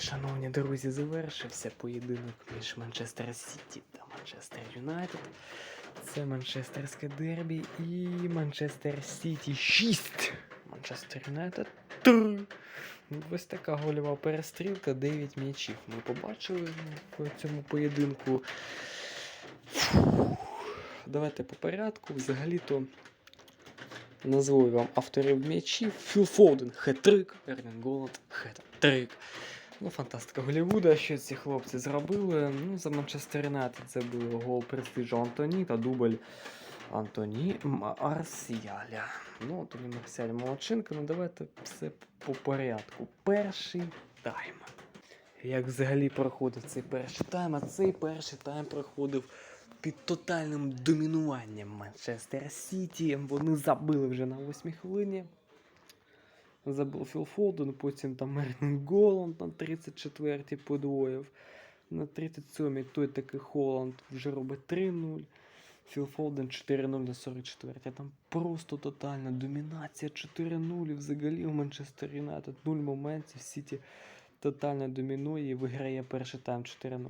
шановні друзі, завершився поєдинок між Манчестер Сіті та Манчестер Юнайтед. Це Манчестерське дербі і Манчестер Сіті 6. Манчестер Юнайтед 3. Ну, Ось така гольова перестрілка, 9 м'ячів. Ми побачили в цьому поєдинку. Фух. Давайте по порядку. Взагалі-то назву вам авторів м'ячів. Філ Фоден, хет-трик, Ерлін Голланд, хет-трик. Ну, фантастика Голлівуда, що ці хлопці зробили. Ну, за Манчестер Юнайтед це був гол престижу Антоні та дубль Антоні Марсіаля. Ну, Антоні Марсіаль молодчинка, ну давайте все по порядку. Перший тайм. Як взагалі проходив цей перший тайм, а цей перший тайм проходив під тотальним домінуванням Манчестер Сіті. Вони забили вже на 8 хвилині. Забив Філ Фолден, потім там Ернін Голланд на 34-й подвоїв. На 37-й той такий Холланд вже робить 3-0. Філ Фолден 4-0 на 44-й. Там просто тотальна домінація 4-0. І взагалі у Манчестер Юнайтед 0 моментів. Сіті тотально домінує і виграє перший тайм 4-0.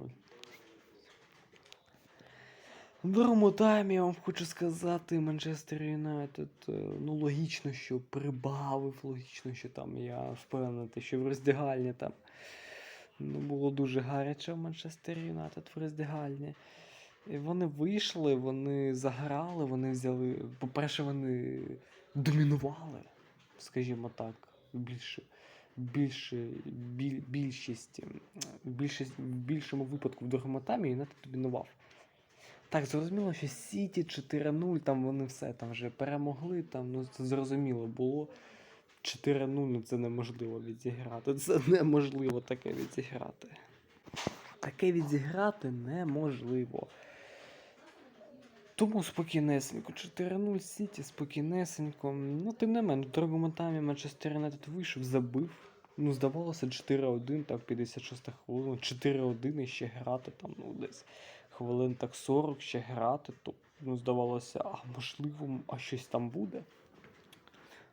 Другому таймі я вам хочу сказати, Манчестер Юнайтед, е, ну логічно, що прибавив, логічно, що там я впевнений, що в роздягальні там ну, було дуже гаряче в Манчестер Юнайтед в роздягальні. І вони вийшли, вони заграли, вони взяли. По-перше, вони домінували, скажімо так, більше. Більше, біль, більшість, більшість, в більшому випадку в другому таймі Юнайтед домінував. Так, зрозуміло, що Сіті 4-0, там вони все там вже перемогли, там, ну це зрозуміло було. 4-0, ну це неможливо відзіграти. Це неможливо таке відзіграти. Таке відзіграти неможливо. Тому спокійнесенько. 4-0 Сіті, спокійнесенько. Ну, тим не менше, в другому таймі Манчестер Юнайтед вийшов, забив. Ну, здавалося, 4-1, так, 56 хвилин, 4-1 і ще грати там, ну, десь хвилин так 40 ще грати, то ну, здавалося, а можливо, а щось там буде.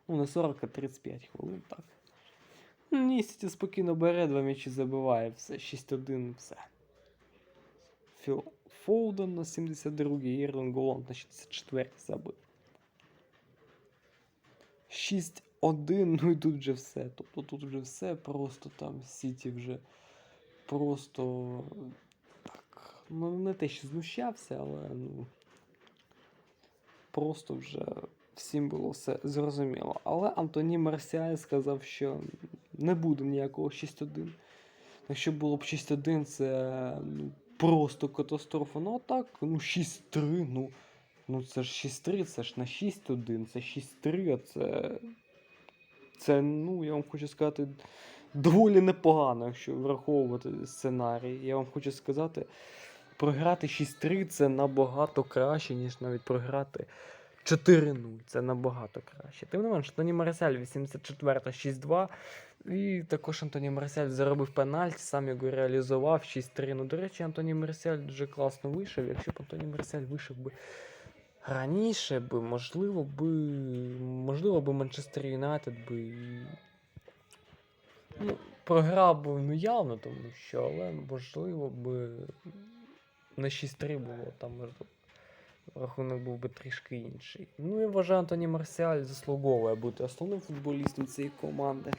Ну, не 40, а 35 хвилин, так. Ну, ні, Сіті спокійно бере, два м'ячі забиває, все, 6-1, все. Філ Фолден на 72-й, Єрлен Голланд на 64-й забив. 6-1, ну і тут вже все. Тобто тут вже все, просто там Сіті вже просто. Ну, не те, що знущався, але ну. Просто вже всім було все зрозуміло. Але Антоні Марсіаль сказав, що не буде ніякого 6-1. Якщо було б 6-1, це ну, просто катастрофа. Ну а так, ну 6-3, ну. Ну це ж 6-3, це ж на 6-1, це 6-3, а це. Це, ну, я вам хочу сказати, доволі непогано, якщо враховувати сценарій. Я вам хочу сказати, програти 6-3 це набагато краще, ніж навіть програти 4-0. Це набагато краще. Тим не менш, Антоні Марсель 84 6-2. І також Антоні Марсель заробив пенальті, сам його реалізував 6-3. Ну, до речі, Антоні Марсель дуже класно вийшов. Якщо б Антоні Марсель вийшов би раніше, би, можливо, би, можливо, би Манчестер Юнайтед би ну, програв би ну, явно, тому що, але можливо би на 6-3 було там. Рахунок був би трішки інший. Ну і вважаю, Антоні Марсіаль заслуговує бути основним футболістом цієї команди.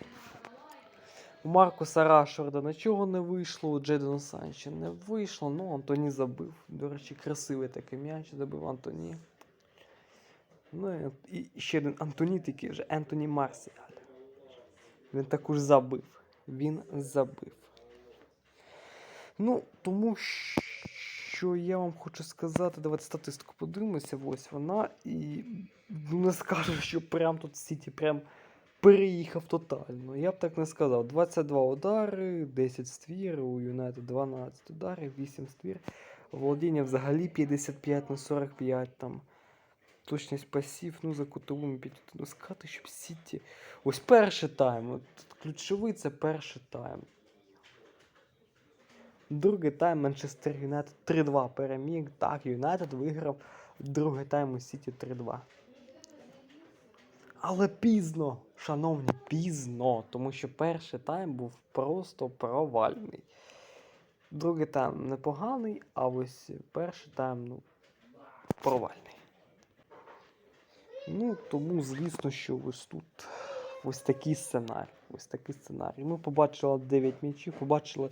У Маркуса Рашфорда нічого не вийшло, у Джейдена Санчо не вийшло, ну Антоні забив. До речі, красивий такий м'яч забив Антоні. Ну і ще один Антоні такий вже Ентоні Марсіаль. Він також забив. Він забив. Ну, тому що я вам хочу сказати, давайте статистику подивимося, ось вона. І ну, не скажу, що прям тут Сіті прям переїхав тотально. Я б так не сказав. 22 удари, 10 ствір, у Юнайтед 12 ударів, 8 ствір. Володіння взагалі 55 на 45 там. Точність пасів, ну за кутовими підійти. Сказати, щоб Сіті. Ось перший тайм. От ключовий це перший тайм. Другий тайм Манчестер Юнайтед 3-2 переміг. Так, Юнайтед виграв другий тайм у Сіті 3-2. Але пізно, шановні, пізно, тому що перший тайм був просто провальний. Другий тайм непоганий, а ось перший тайм, ну, провальний. Ну, тому, звісно, що ось тут ось такий сценарій. Ось такий сценарій. Ми побачили 9 м'ячів, побачили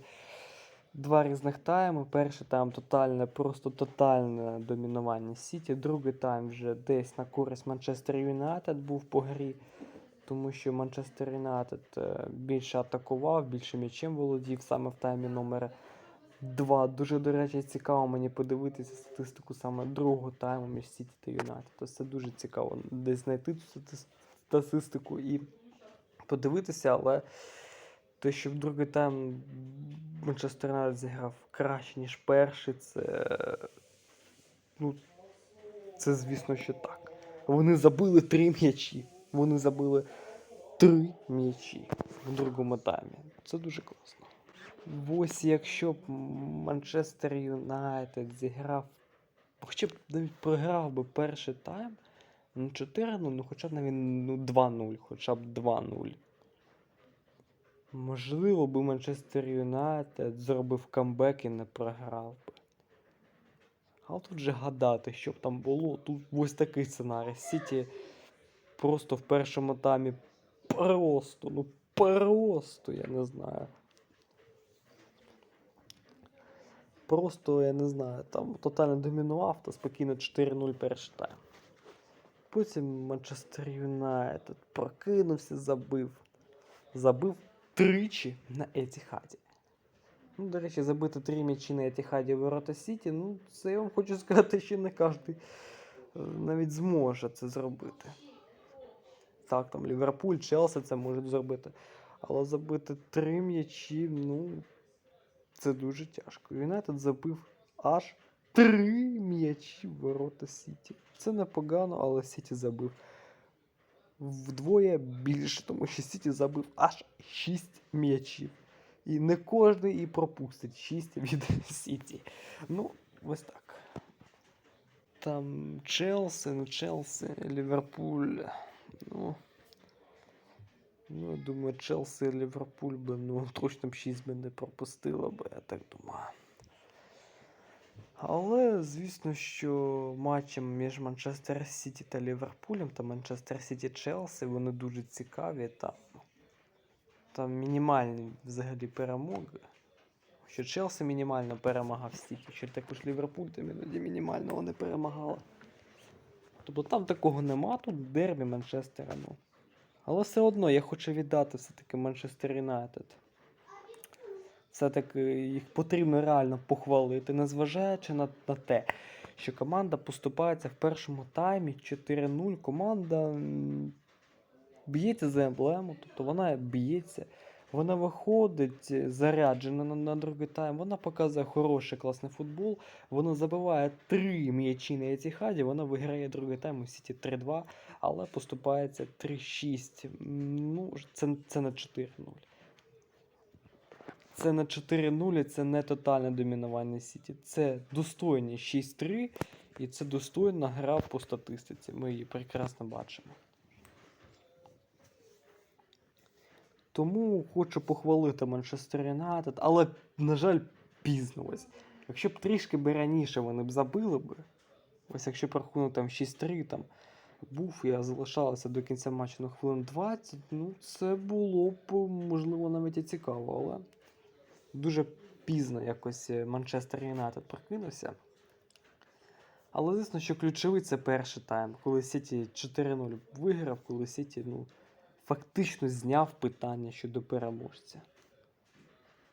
два різних тайми. Перший тайм тотальне, просто тотальне домінування Сіті. Другий тайм вже десь на користь Манчестер Юнайтед був по грі. Тому що Манчестер Юнайтед е, більше атакував, більше м'ячем володів саме в таймі номер 2. Дуже, до речі, цікаво мені подивитися статистику саме другого тайму між Сіті та Юнайтед. Це дуже цікаво десь знайти цю статистику і подивитися, але те, що в другий тайм Манчестер Юнайтед зіграв краще, ніж перший, це. Ну, це звісно, що так. Вони забили три м'ячі. Вони забили три м'ячі в другому таймі. Це дуже класно. Ось якщо б Манчестер Юнайтед зіграв, хоча б навіть програв би перший тайм, ну 4 ну хоча б навіть ну, 2-0, хоча б 2-0. Можливо, би Манчестер Юнайтед зробив камбек і не програв би. А тут же гадати, що б там було. Тут ось такий сценарій. Сіті просто в першому таймі просто, ну просто, я не знаю. Просто, я не знаю, там тотально домінував та спокійно 4-0 перший тайм. Потім Манчестер Юнайтед прокинувся, забив. Забив тричі на Етіхаді. Ну, до речі, забити три м'ячі на Етіхаді ворота Сіті, ну, це я вам хочу сказати, що не кожен е, навіть зможе це зробити. Так, там Ліверпуль, Челсі це можуть зробити. Але забити три м'ячі, ну, це дуже тяжко. Юнайтед забив аж три м'ячі в ворота Сіті. Це непогано, але Сіті забив вдвоє більше, тому що Сіті забив аж 6 м'ячів. І не кожен і пропустить 6 від Сіті. Ну, ось так. Там Челсі, ну Челсі, Ліверпуль. Ну, ну, думаю, Челсі Ліверпуль би ну, точно б 6 би не пропустила би, я так думаю. Але, звісно, що матчем між Манчестер Сіті та Ліверпулем та Манчестер Сіті Челсі вони дуже цікаві. Там, там мінімальні взагалі перемоги. Що Челсі мінімально перемагав Сіті, що також Ліверпуль там іноді мінімально вони перемагали. Тобто там такого нема, тут дербі Манчестера. Ну. Але все одно я хочу віддати все-таки Манчестер Юнайтед все-таки їх потрібно реально похвалити, незважаючи на, на те, що команда поступається в першому таймі 4-0. Команда б'ється за емблему, тобто вона б'ється. Вона виходить заряджена на, на другий тайм, вона показує хороший класний футбол. Вона забиває три м'ячі на Етіхаді, вона виграє другий тайм у Сіті 3-2, але поступається 3-6. Ну, це, це на 4-0. Це на 4-0, це не тотальне домінування Сіті. Це достойні 6-3, і це достойна гра по статистиці. Ми її прекрасно бачимо. Тому хочу похвалити Манчестер Юнайтед, але, на жаль, пізно ось. Якщо б трішки би раніше вони б забили б, ось якщо рахунок там 6-3 там був, я залишалася до кінця матчу на хвилин 20, ну це було б, можливо, навіть і цікаво, але дуже пізно якось е, Манчестер Юнайтед прокинувся. Але звісно, що ключовий це перший тайм, коли Сіті 4-0 виграв, коли Сіті ну, фактично зняв питання щодо переможця.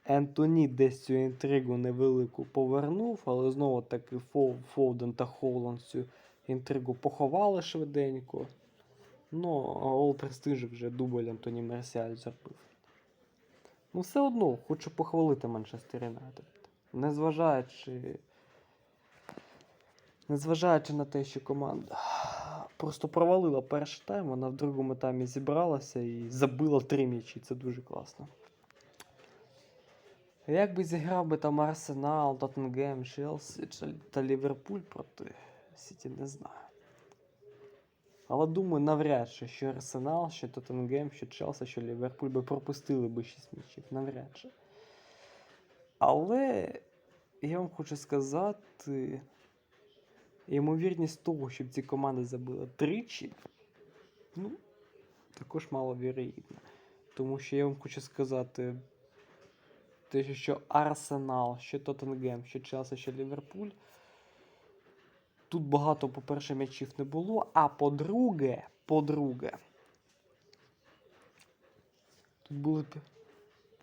Ентоні десь цю інтригу невелику повернув, але знову таки Фол, Фолден та Холланд цю інтригу поховали швиденько. Ну, Ол Престиж вже дубль Антоні Мерсіаль зробив. Ну, все одно хочу похвалити Манчестер Юнайтед. Незважаючи. Незважаючи на те, що команда просто провалила перший тайм, вона в другому таймі зібралася і забила три м'ячі. Це дуже класно. Як би зіграв би там Арсенал, Тоттенгем, Челсі та Ліверпуль проти Сіті, не знаю. Але думаю, навряд чи, що Арсенал, що Тоттенгем, що Челсі, що Ліверпуль би пропустили би 6 м'ячів. Навряд чи. Але я вам хочу сказати, ймовірність того, щоб ці команди забили тричі, ну, також маловірогідна. Тому що я вам хочу сказати, те, що- Арсенал, що Тоттенгем, що Челсі, що Ліверпуль. Тут багато, по-перше, м'ячів не було, а по-друге, по-друге, тут були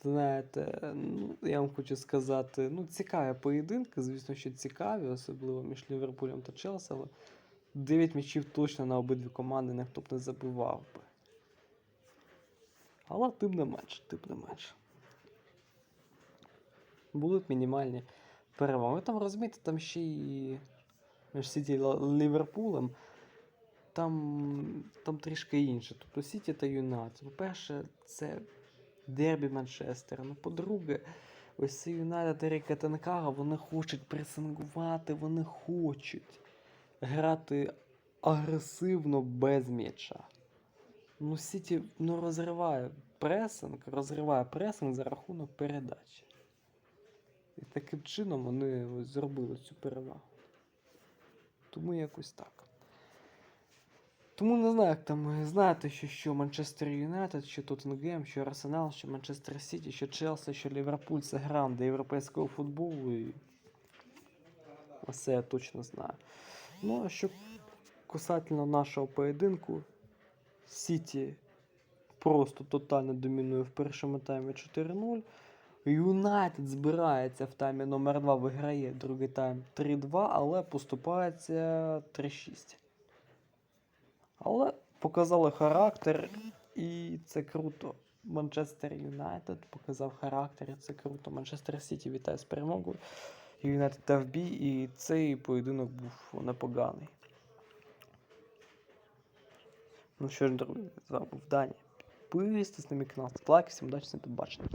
знаєте, ну, я вам хочу сказати, ну, цікаві поєдинки, звісно, що цікаві, особливо між Ліверпулем та Челсі, але 9 м'ячів точно на обидві команди ніхто б не забивав би. Але тим не менш, тим не менш. Були б мінімальні переваги. Ви там розумієте, там ще і між Сіті і Ліверпулем. Там, там трішки інше. Тобто Сіті та Юнайтед. По-перше, це дербі Манчестера. Ну, по-друге, ось цей Юнайтед Еріка Тенкага, вони хочуть пресингувати, вони хочуть грати агресивно без м'яча. Ну, Сіті ну, розриває пресинг, розриває пресинг за рахунок передачі. І таким чином вони зробили цю перевагу. Тому якось так. Тому не знаю, як там. е, Знаєте, що, що Манчестер Юнайтед, що Тоттенгем, що Арсенал, що Манчестер Сіті, що Челсі, що Ліверпуль це гранди європейського футболу. І... Оце я точно знаю. Ну, а що касательно нашого поєдинку, Сіті просто тотально домінує в першому таймі 4-0. Юнайтед збирається в таймі номер 2 виграє другий тайм 3-2, але поступається 3-6. Але показали характер, і це круто. Манчестер Юнайтед показав характер, і це круто. Манчестер Сіті вітає з перемогою. Юнайтед дав бій, і цей поєдинок був непоганий. Ну що ж, друзі, з вами був Дані. Підписуйтесь на мій канал, лайки, всім удачі, до побачення.